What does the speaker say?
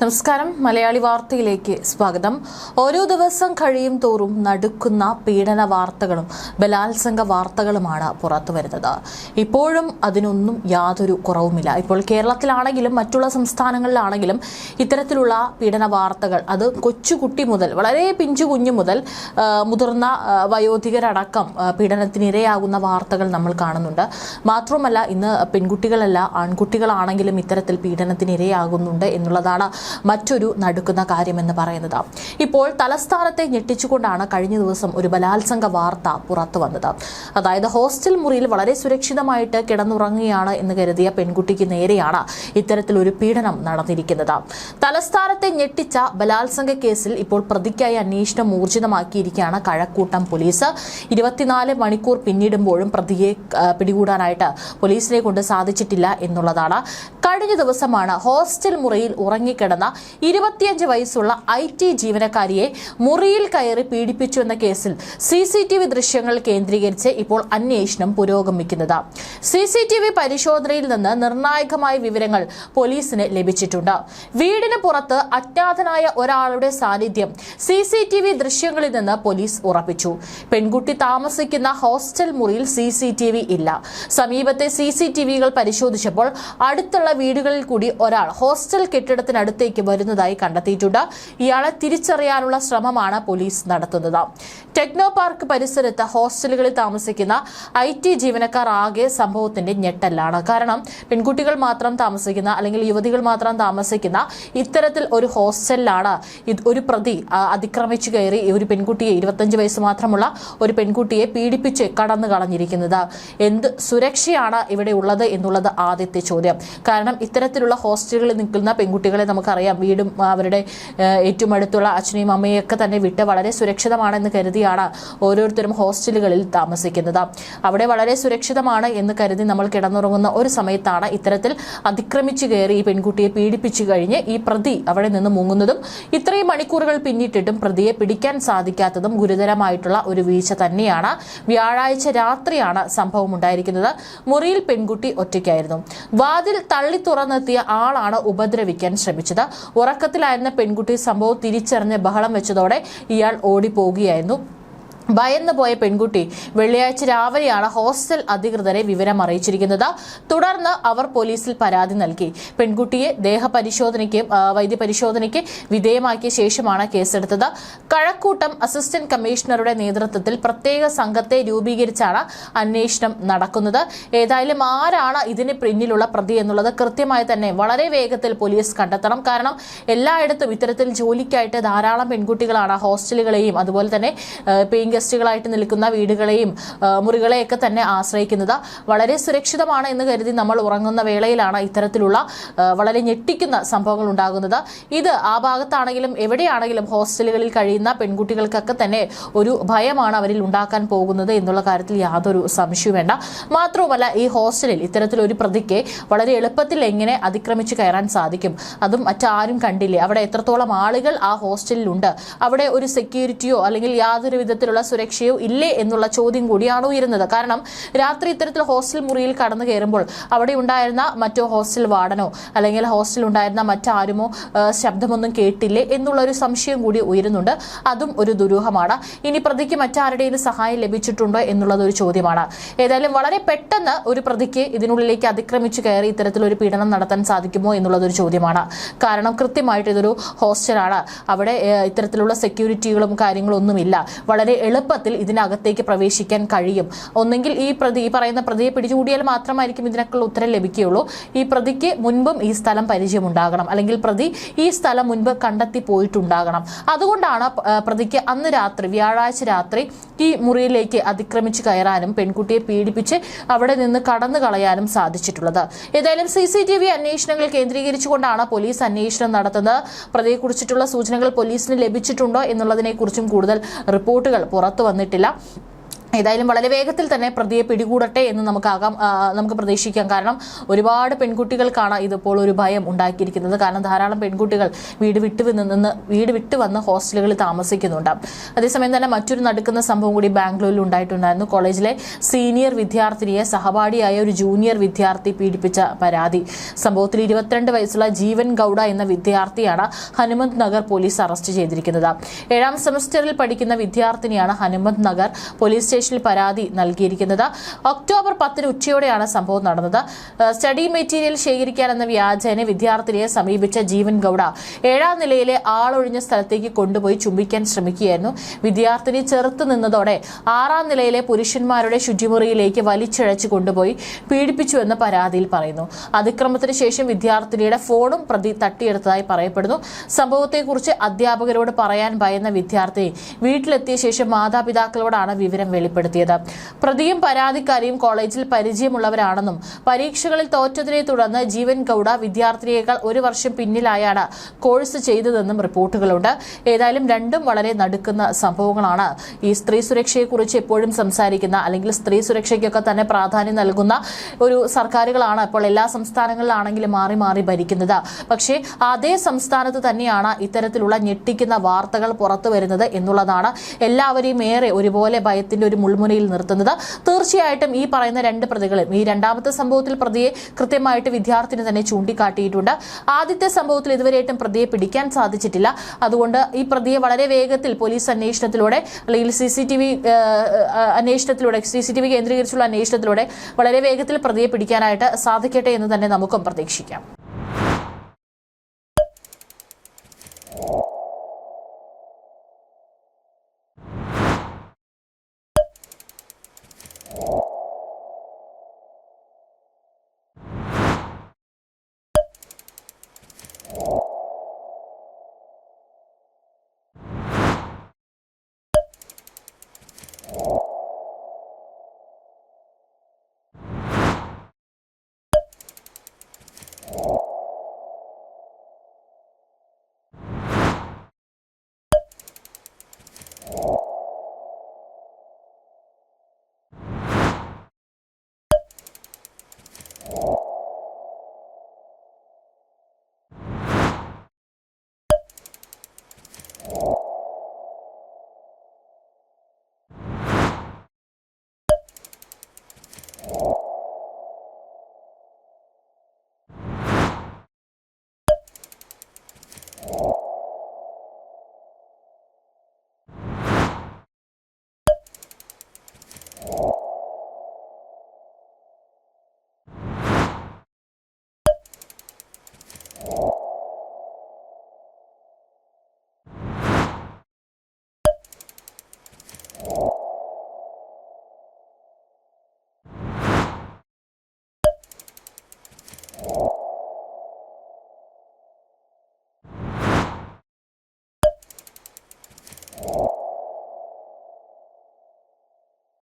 നമസ്കാരം. മലയാളി വാർത്തയിലേക്ക് സ്വാഗതം. ഓരോ ദിവസം കഴിയും തോറും നടുക്കുന്ന പീഡന വാർത്തകളും ബലാത്സംഗ വാർത്തകളുമാണ് പുറത്തു വരുന്നത്. ഇപ്പോഴും അതിനൊന്നും യാതൊരു കുറവുമില്ല. ഇപ്പോൾ കേരളത്തിലാണെങ്കിലും മറ്റുള്ള സംസ്ഥാനങ്ങളിലാണെങ്കിലും ഇത്തരത്തിലുള്ള പീഡന വാർത്തകൾ അത് കൊച്ചുകുട്ടി മുതൽ വളരെ പിഞ്ചു കുഞ്ഞു മുതൽ മുതിർന്ന വയോധികരടക്കം പീഡനത്തിനിരയാകുന്ന വാർത്തകൾ നമ്മൾ കാണുന്നുണ്ട്. മാത്രമല്ല ഇന്ന് പെൺകുട്ടികളല്ല ആൺകുട്ടികളാണെങ്കിലും ഇത്തരത്തിൽ പീഡനത്തിനിരയാകുന്നുണ്ട് എന്നുള്ളതാണ് മറ്റൊരു നടുക്കുന്ന കാര്യമെന്ന് പറയുന്നത്. ഇപ്പോൾ തലസ്ഥാനത്തെ ഞെട്ടിച്ചുകൊണ്ടാണ് കഴിഞ്ഞ ദിവസം ഒരു ബലാത്സംഗ വാർത്ത പുറത്തു വന്നത്. അതായത് ഹോസ്റ്റൽ മുറിയിൽ വളരെ സുരക്ഷിതമായിട്ട് കിടന്നുറങ്ങുകയാണ് എന്ന് കരുതിയ പെൺകുട്ടിക്ക് നേരെയാണ് ഇത്തരത്തിൽ ഒരു പീഡനം നടന്നിരിക്കുന്നത്. തലസ്ഥാനത്തെ ഞെട്ടിച്ച ബലാത്സംഗ കേസിൽ ഇപ്പോൾ പ്രതിക്കായി അന്വേഷണം ഊർജിതമാക്കിയിരിക്കുകയാണ് കഴക്കൂട്ടം പോലീസ്. ഇരുപത്തിനാല് മണിക്കൂർ പിന്നിടുമ്പോഴും പ്രതിയെ പിടികൂടാനായിട്ട് പോലീസിനെ കൊണ്ട് സാധിച്ചിട്ടില്ല എന്നുള്ളതാണ്. കഴിഞ്ഞ ദിവസമാണ് ഹോസ്റ്റൽ മുറിയിൽ ഉറങ്ങിക്കിടന്ന ഇരുപത്തിയഞ്ച് വയസ്സുള്ള ഐ ടി ജീവനക്കാരിയെ മുറിയിൽ കയറി പീഡിപ്പിച്ചു എന്ന കേസിൽ സി സി ടി വി ദൃശ്യങ്ങൾ കേന്ദ്രീകരിച്ച് ഇപ്പോൾ അന്വേഷണം പുരോഗമിക്കുന്നത്. സി സി ടി വി പരിശോധനയിൽ നിന്ന് നിർണായകമായ വിവരങ്ങൾ പോലീസിന് ലഭിച്ചിട്ടുണ്ട്. വീടിന് പുറത്ത് അജ്ഞാതനായ ഒരാളുടെ സാന്നിധ്യം സി സി ടി വി ദൃശ്യങ്ങളിൽ നിന്ന് പോലീസ് ഉറപ്പിച്ചു. പെൺകുട്ടി താമസിക്കുന്ന ഹോസ്റ്റൽ മുറിയിൽ സി സി ടി വി ഇല്ല. സമീപത്തെ സി സി ടി വികൾ പരിശോധിച്ചപ്പോൾ അടുത്തുള്ള വീടുകളിൽ കൂടി ഒരാൾ ഹോസ്റ്റൽ കെട്ടിടത്തിനടുത്തേക്ക് വരുന്നതായി കണ്ടെത്തിയിട്ടുണ്ട്. ഇയാളെ തിരിച്ചറിയാനുള്ള ശ്രമമാണ് പോലീസ് നടത്തുന്നത്. ടെക്നോ പാർക്ക് പരിസരത്ത് ഹോസ്റ്റലുകളിൽ താമസിക്കുന്ന ഐ ടി ജീവനക്കാർ ആകെ സംഭവത്തിന്റെ ഞെട്ടലാണ്. കാരണം പെൺകുട്ടികൾ മാത്രം താമസിക്കുന്ന അല്ലെങ്കിൽ യുവതികൾ മാത്രം താമസിക്കുന്ന ഇത്തരത്തിൽ ഒരു ഹോസ്റ്റലിലാണ് ഒരു പ്രതി അതിക്രമിച്ചു കയറി ഒരു പെൺകുട്ടിയെ ഇരുപത്തഞ്ച് വയസ്സ് മാത്രമുള്ള ഒരു പെൺകുട്ടിയെ പീഡിപ്പിച്ച് കടന്നു കളഞ്ഞിരിക്കുന്നത്. എന്ത് സുരക്ഷയാണ് ഇവിടെ ഉള്ളത് എന്നുള്ളത് ആദ്യത്തെ ചോദ്യം. കാരണം ഇത്തരത്തിലുള്ള ഹോസ്റ്റലുകളിൽ നിൽക്കുന്ന പെൺകുട്ടികളെ നമുക്കറിയാം. വീടും അവരുടെ ഏറ്റവും അടുത്തുള്ള അച്ഛനെയും അമ്മയൊക്കെ തന്നെ വിട്ട് വളരെ സുരക്ഷിതമാണെന്ന് കരുതിയാണ് ഓരോരുത്തരും ഹോസ്റ്റലുകളിൽ താമസിക്കുന്നത്. അവിടെ വളരെ സുരക്ഷിതമാണ് എന്ന് കരുതി നമ്മൾ കിടന്നുറങ്ങുന്ന ഒരു സമയത്താണ് ഇത്തരത്തിൽ അതിക്രമിച്ചു കയറി ഈ പെൺകുട്ടിയെ പീഡിപ്പിച്ചു കഴിഞ്ഞ് ഈ പ്രതി അവിടെ നിന്ന് മുങ്ങുന്നതും ഇത്രയും മണിക്കൂറുകൾ പിന്നിട്ടിട്ടും പ്രതിയെ പിടിക്കാൻ സാധിക്കാത്തതും ഗുരുതരമായിട്ടുള്ള ഒരു വീഴ്ച തന്നെയാണ് വ്യാഴാഴ്ച രാത്രിയാണ് സംഭവം ഉണ്ടായിരിക്കുന്നത്. മുറിയിൽ പെൺകുട്ടി ഒറ്റയ്ക്കായിരുന്നു. വാതിൽ തള്ളി തുറന്നെത്തിയ ആളാണ് ഉപദ്രവിക്കാൻ ശ്രമിച്ചത്. ഉറക്കത്തിലായിരുന്ന പെൺകുട്ടി സംഭവം തിരിച്ചറിഞ്ഞ് ബഹളം വെച്ചതോടെ ഇയാൾ ഓടിപ്പോകുകയായിരുന്നു. ഭയന്നു പോയ പെൺകുട്ടി വെള്ളിയാഴ്ച രാവിലെയാണ് ഹോസ്റ്റൽ അധികൃതരെ വിവരം അറിയിച്ചിരിക്കുന്നത്. തുടർന്ന് അവർ പോലീസിൽ പരാതി നൽകി. പെൺകുട്ടിയെ ദേഹപരിശോധനയ്ക്ക് വൈദ്യപരിശോധനയ്ക്ക് വിധേയമാക്കിയ ശേഷമാണ് കേസെടുത്തത്. കഴക്കൂട്ടം അസിസ്റ്റന്റ് കമ്മീഷണറുടെ നേതൃത്വത്തിൽ പ്രത്യേക സംഘത്തെ രൂപീകരിച്ചാണ് അന്വേഷണം നടക്കുന്നത്. ഏതായാലും ആരാണ് ഇതിന് പിന്നിലുള്ള പ്രതി എന്നുള്ളത് കൃത്യമായി തന്നെ വളരെ വേഗത്തിൽ പോലീസ് കണ്ടെത്തണം. കാരണം എല്ലായിടത്തും ഇത്തരത്തിൽ ജോലിക്കായിട്ട് ധാരാളം പെൺകുട്ടികളാണ് ഹോസ്റ്റലുകളെയും അതുപോലെ തന്നെ പേയിങ് ഗസ്റ്റുകളായിട്ട് നിൽക്കുന്ന വീടുകളെയും മുറികളെയൊക്കെ തന്നെ ആശ്രയിക്കുന്നത്. വളരെ സുരക്ഷിതമാണ് എന്ന് കരുതി നമ്മൾ ഉറങ്ങുന്ന വേളയിലാണ് ഇത്തരത്തിലുള്ള വളരെ ഞെട്ടിക്കുന്ന സംഭവങ്ങൾ ഉണ്ടാകുന്നത്. ഇത് ആ ഭാഗത്താണെങ്കിലും എവിടെയാണെങ്കിലും ഹോസ്റ്റലുകളിൽ കഴിയുന്ന പെൺകുട്ടികൾക്കൊക്കെ തന്നെ ഒരു ഭയമാണ് അവരിൽ ഉണ്ടാക്കാൻ പോകുന്നത് എന്നുള്ള കാര്യത്തിൽ യാതൊരു സംശയവും വേണ്ട. മാത്രവുമല്ല ഈ ഹോസ്റ്റലിൽ ഇത്തരത്തിലൊരു പ്രതിക്ക് വളരെ എളുപ്പത്തിൽ എങ്ങനെ അതിക്രമിച്ച് കയറാൻ സാധിക്കും? അതും മറ്റാരും കണ്ടില്ലേ? അവിടെ എത്രത്തോളം ആളുകൾ ആ ഹോസ്റ്റലിലുണ്ട്? അവിടെ ഒരു സെക്യൂരിറ്റിയോ അല്ലെങ്കിൽ യാതൊരു വിധത്തിലുള്ള സുരക്ഷയോ ഇല്ലേ എന്നുള്ള ചോദ്യം കൂടിയാണ് ഉയരുന്നത്. കാരണം രാത്രി ഇത്തരത്തിൽ ഹോസ്റ്റൽ മുറിയിൽ കടന്നു കയറുമ്പോൾ അവിടെ ഉണ്ടായിരുന്ന മറ്റോ ഹോസ്റ്റൽ വാർഡനോ അല്ലെങ്കിൽ ഹോസ്റ്റലിൽ ഉണ്ടായിരുന്ന മറ്റാരുമോ ശബ്ദമൊന്നും കേട്ടില്ലേ എന്നുള്ള ഒരു സംശയം കൂടി ഉയരുന്നുണ്ട്. അതും ഒരു ദുരൂഹമാണ്. ഇനി പ്രതിക്ക് മറ്റാരുടെയും സഹായം ലഭിച്ചിട്ടുണ്ടോ എന്നുള്ളത് ഒരു ചോദ്യമാണ്. ഏതായാലും വളരെ പെട്ടെന്ന് ഒരു പ്രതിക്ക് ഇതിനുള്ളിലേക്ക് അതിക്രമിച്ചു കയറി ഇത്തരത്തിലൊരു പീഡനം നടത്താൻ സാധിക്കുമോ എന്നുള്ളത് ഒരു ചോദ്യമാണ്. കാരണം കൃത്യമായിട്ട് ഇതൊരു ഹോസ്റ്റലാണ്. അവിടെ ഇത്തരത്തിലുള്ള സെക്യൂരിറ്റികളും കാര്യങ്ങളും ഒന്നുമില്ല വളരെ എളുപ്പത്തിൽ ഇതിനകത്തേക്ക് പ്രവേശിക്കാൻ കഴിയും. ഒന്നെങ്കിൽ ഈ പ്രതി ഈ പറയുന്ന പ്രതിയെ പിടിച്ചുകൂടിയാൽ മാത്രമായിരിക്കും ഇതിനൊക്കെയുള്ള ഉത്തരം ലഭിക്കുകയുള്ളൂ. ഈ പ്രതിക്ക് മുൻപും ഈ സ്ഥലം പരിചയമുണ്ടാകണം. അല്ലെങ്കിൽ പ്രതി ഈ സ്ഥലം മുൻപ് കണ്ടെത്തി പോയിട്ടുണ്ടാകണം. അതുകൊണ്ടാണ് പ്രതിക്ക് അന്ന് രാത്രി വ്യാഴാഴ്ച രാത്രി ഈ മുറിയിലേക്ക് അതിക്രമിച്ച് കയറാനും പെൺകുട്ടിയെ പീഡിപ്പിച്ച് അവിടെ നിന്ന് കടന്നു കളയാനും സാധിച്ചിട്ടുള്ളത്. ഏതായാലും സി സി ടി വി അന്വേഷണങ്ങൾ കേന്ദ്രീകരിച്ചുകൊണ്ടാണ് പോലീസ് അന്വേഷണം നടത്തുന്നത്. പ്രതിയെക്കുറിച്ചിട്ടുള്ള സൂചനകൾ പോലീസിന് ലഭിച്ചിട്ടുണ്ടോ എന്നുള്ളതിനെക്കുറിച്ചും കൂടുതൽ റിപ്പോർട്ടുകൾ പുറത്തു വന്നിട്ടില്ല. ഏതായാലും വളരെ വേഗത്തിൽ തന്നെ പ്രതിയെ പിടികൂടട്ടെ എന്ന് നമുക്കാകാം നമുക്ക് പ്രതീക്ഷിക്കാം. കാരണം ഒരുപാട് പെൺകുട്ടികൾക്കാണ് ഇതിപ്പോൾ ഒരു ഭയം ഉണ്ടാക്കിയിരിക്കുന്നത്. കാരണം ധാരാളം പെൺകുട്ടികൾ വീട് വിട്ടു നിന്ന് വീട് വിട്ടു വന്ന് ഹോസ്റ്റലുകളിൽ താമസിക്കുന്നുണ്ട്. അതേസമയം തന്നെ മറ്റൊരു നടക്കുന്ന സംഭവം കൂടി ബാംഗ്ലൂരിൽ ഉണ്ടായിട്ടുണ്ടായിരുന്നു. കോളേജിലെ സീനിയർ വിദ്യാർത്ഥിനിയെ സഹപാഠിയായ ഒരു ജൂനിയർ വിദ്യാർത്ഥി പീഡിപ്പിച്ച പരാതി. സംഭവത്തിൽ ഇരുപത്തിരണ്ട് വയസ്സുള്ള ജീവൻ ഗൌഡ എന്ന വിദ്യാർത്ഥിയാണ് ഹനുമന്ത് നഗർ പോലീസ് അറസ്റ്റ് ചെയ്തിരിക്കുന്നത്. ഏഴാം സെമസ്റ്ററിൽ പഠിക്കുന്ന വിദ്യാർത്ഥിനിയാണ് ഹനുമന്ത് നഗർ പോലീസ് സ്റ്റേഷനിൽ പരാതി നൽകിയിരിക്കുന്നത്. ഒക്ടോബർ പത്തിന് ഉച്ചയോടെയാണ് സംഭവം നടന്നത്. സ്റ്റഡി മെറ്റീരിയൽ ശേഖരിക്കാൻ എന്ന വ്യാജേന വിദ്യാർത്ഥിനിയെ സമീപിച്ച ജീവൻ ഗൌഡ ഏഴാം നിലയിലെ ആളൊഴിഞ്ഞ സ്ഥലത്തേക്ക് കൊണ്ടുപോയി ചുംബിക്കാൻ ശ്രമിക്കുകയായിരുന്നു. വിദ്യാർത്ഥിനി ചെറുത്തു നിന്നതോടെ ആറാം നിലയിലെ പുരുഷന്മാരുടെ ശുചിമുറിയിലേക്ക് വലിച്ചിഴച്ച് കൊണ്ടുപോയി പീഡിപ്പിച്ചുവെന്ന് പരാതിയിൽ പറയുന്നു. അതിക്രമത്തിന് ശേഷം വിദ്യാർത്ഥിനിയുടെ ഫോണും പ്രതി തട്ടിയെടുത്തതായി പറയപ്പെടുന്നു. സംഭവത്തെക്കുറിച്ച് അധ്യാപകരോട് പറയാൻ ഭയന്ന വിദ്യാർത്ഥി വീട്ടിലെത്തിയ ശേഷം മാതാപിതാക്കളോടാണ് വിവരം വെളിപ്പെടുത്തിയത്. പ്രതിയും പരാതിക്കാരിയും കോളേജിൽ പരിചയമുള്ളവരാണെന്നും പരീക്ഷകളിൽ തോറ്റതിനെ തുടർന്ന് ജീവൻ ഗൌഡ വിദ്യാർത്ഥിനിയേക്കാൾ ഒരു വർഷം പിന്നിലായാണ് കോഴ്സ് ചെയ്തതെന്നും റിപ്പോർട്ടുകളുണ്ട്. ഏതായാലും രണ്ടും വളരെ നടുക്കുന്ന സംഭവങ്ങളാണ്. ഈ സ്ത്രീ സുരക്ഷയെക്കുറിച്ച് എപ്പോഴും സംസാരിക്കുന്ന അല്ലെങ്കിൽ സ്ത്രീ സുരക്ഷയ്ക്കൊക്കെ തന്നെ പ്രാധാന്യം നൽകുന്ന ഒരു സർക്കാരുകളാണ് ഇപ്പോൾ എല്ലാ സംസ്ഥാനങ്ങളിലാണെങ്കിലും മാറി മാറി ഭരിക്കുന്നത്. പക്ഷേ അതേ സംസ്ഥാനത്ത് തന്നെയാണ് ഇത്തരത്തിലുള്ള ഞെട്ടിക്കുന്ന വാർത്തകൾ പുറത്തു വരുന്നത് എന്നുള്ളതാണ്. എല്ലാവരെയും ഏറെ ഒരുപോലെ ഭയത്തിന്റെ ഒരു മുൾമുനയിൽ നിർത്തുന്നത്. തീർച്ചയായിട്ടും ഈ പറയുന്ന രണ്ട് പ്രതികളും ഈ രണ്ടാമത്തെ സംഭവത്തിൽ പ്രതിയെ കൃത്യമായിട്ട് വിദ്യാർത്ഥിനി തന്നെ ചൂണ്ടിക്കാട്ടിയിട്ടുണ്ട്. ആദ്യത്തെ സംഭവത്തിൽ ഇതുവരെയായിട്ടും പ്രതിയെ പിടിക്കാൻ സാധിച്ചിട്ടില്ല. അതുകൊണ്ട് ഈ പ്രതിയെ വളരെ വേഗത്തിൽ പോലീസ് അന്വേഷണത്തിലൂടെ അല്ലെങ്കിൽ സി സി ടി വി അന്വേഷണത്തിലൂടെ സി സി ടി വി കേന്ദ്രീകരിച്ചുള്ള അന്വേഷണത്തിലൂടെ വളരെ വേഗത്തിൽ പ്രതിയെ പിടിക്കാനായിട്ട് സാധിക്കട്ടെ എന്ന് തന്നെ നമുക്കും പ്രതീക്ഷിക്കാം.